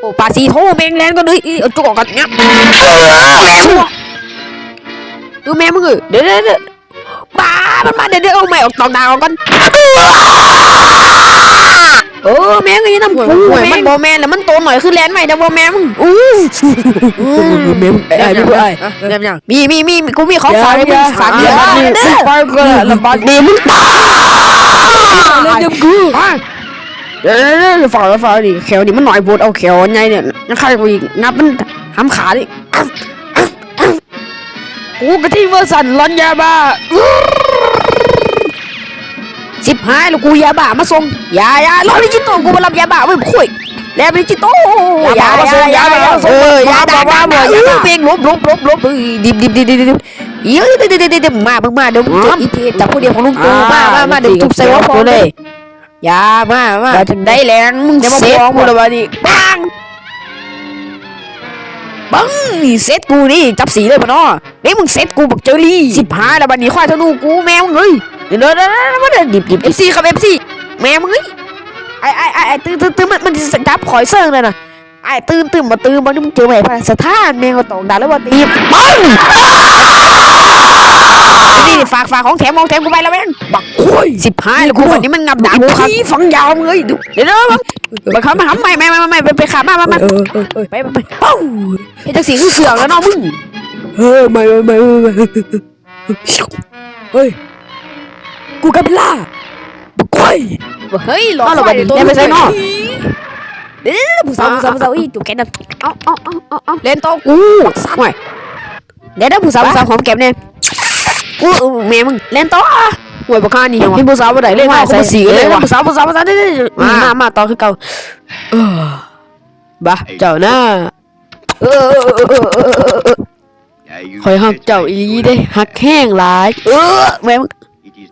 โอ้ปลาสีโทแมงแลนก็เลยอีเอาจุกออกกันเนี้ยดูแม่มึงเออเดี๋ยวเดี๋ยวเดี๋ยวบ้ามันมาเดี๋ยวเดี๋ยวเอาแม่ออกตองดาวกันเออแม่งไอ้น้ำกูมันบอแมนแล้วมันโตหน่อยคือแลนใหม่นะบอแมนมึงอู้แม่มึงไอ้ไม่รู้ไอ้มีมีมีกูมีของฝากให้มึงฝากเยอะเด้อไปก็ลำบากดีมึงตายเล่นกับกู เดี๋ยวเดี๋ยวเดี๋ยวฝากฝาดิแขวดิมันหน่อยโพดเอาแขวไงเนี่ยยังใครกูอีกนับมันห้ำขาดิกูกะที่เวอร์สันร้อนยาบ้าสิบห้าแล้วกูยาบ้ามาส่งยายาลอดิจิตโตกูมารับยาบ้าไว้คุยแล้วดิจิตโตยายายายาเออยาบ้าบ้าบ้าเพลงลบลบลบลบดิบดิบดิบดิบดิบเดี๋ยเดี๋ยวเดี๋ยวเดี๋ยวมาเพิ่งมาเดี๋ยวอีเทจับผู้เดียวของลุงตู่มามามาเดี๋ยวทุบใส่หัวพอเลย อย่ามามาถึงได้แรงมึงอย่ามาเซ็ตฟ้องกูกูเลเลยยวันนี้ปังปังนี่เซ็ตกูนี่จับสีเลยปะเนาะนี่มึงเซ็ตกูบอกเจอรี่สิบห้าแล้วบัดนี้ควายธนูกูแมวมึงเอ้ยเดี๋ยวเดี๋ยวเดี๋ยวเดี๋ยวเดี๋ยวดิบดิบเอฟซีครับเอฟซีแมวมึงเอ้ยไอ้ไอ้ไอ้ไอ้ตื่นตื่นตื่นมันมันจะจับคอยเซิร์งเลยนะไอ้ตื่นตื่นมาตื่นมานี่มึงเจอไหมพะสถานแมวก็ตองด่าแล้วว่าตีปัง นี่ฝากฝากของแถมของแถมกูไปแล้วแม่งบักคุยสิบห้าแล้วกูวันนี้มันงับด่ากูครับฝังยาวมึงเอ้ยดูเดี๋ยวเดี๋ยวมาเขามาทำไม่ไม่ไม่ไม่ไปไปขามามามาเออเออเออไปไปไปเป้าเฮ้ยจังสีคือเสือกแล้วเนาะมึงเออไม่ไม่ไม่ไม่เฮ้ยกูกับล่าบุกไข่เฮ้ยหลอกไปตัวไปใส่เนาะเดี๋ยวผู้สาวผู้สาวผู้สาวอีตัวแกนั่นเอาเอาเอาเอาเอาเล่นโตกูสักหน่อยเดี๋ยวเดี๋ยวผู้สาวผู้สาวหอมแก้มเนี่ย กูแม่มึงเล่นโตหวยบักคานี่ยังวะพี่ผู้สาวบ่ได้เล่นมาใส่ใส่สีสีเลเลยยว่ะผู้สาวผู้สาวผู้สาวมามามาต่อคือเก่าเออบ้าเจ้าหน้าเออเออเออเออเออเออคอยหักเจ้าอีหลีได้หักแห้งหลาย เออแม่มึง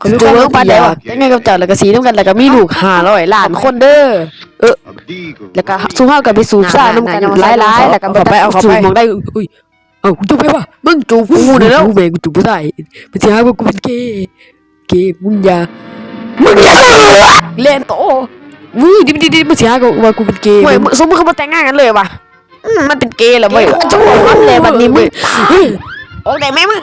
คอยมีความรู้ปันได้ว่ะแต่ไงกับเจ้าแล้วก็สีน้ำกันแล้วก็มีลูกห้าร้อยล้านคนเด้อเออแล้วก็สู้เฮากันไปสูบซ่าน้ำกันหลายๆแล้วก็เอาไปเอาไปมองได้อุ้ย เอ้าจูบไปป่ะมึงจูบกูเดี๋ยวแล้วกูแม่งกูจูบผู้ชายมันจะหาว่ากูเป็นเกย์เกย์มึงอย่ามึงอย่าเล่นโตมึงดิบดิบดิบมันจะหาว่ากูเป็นเกย์เว้ยมึงสมมติเขามาแต่งงานกันเลยว่ะอืมมันเป็นเกย์เหรอเว้ยจะบอกมันเลยวันนี้มึงเฮ้ยโอ้แต่แม่มึง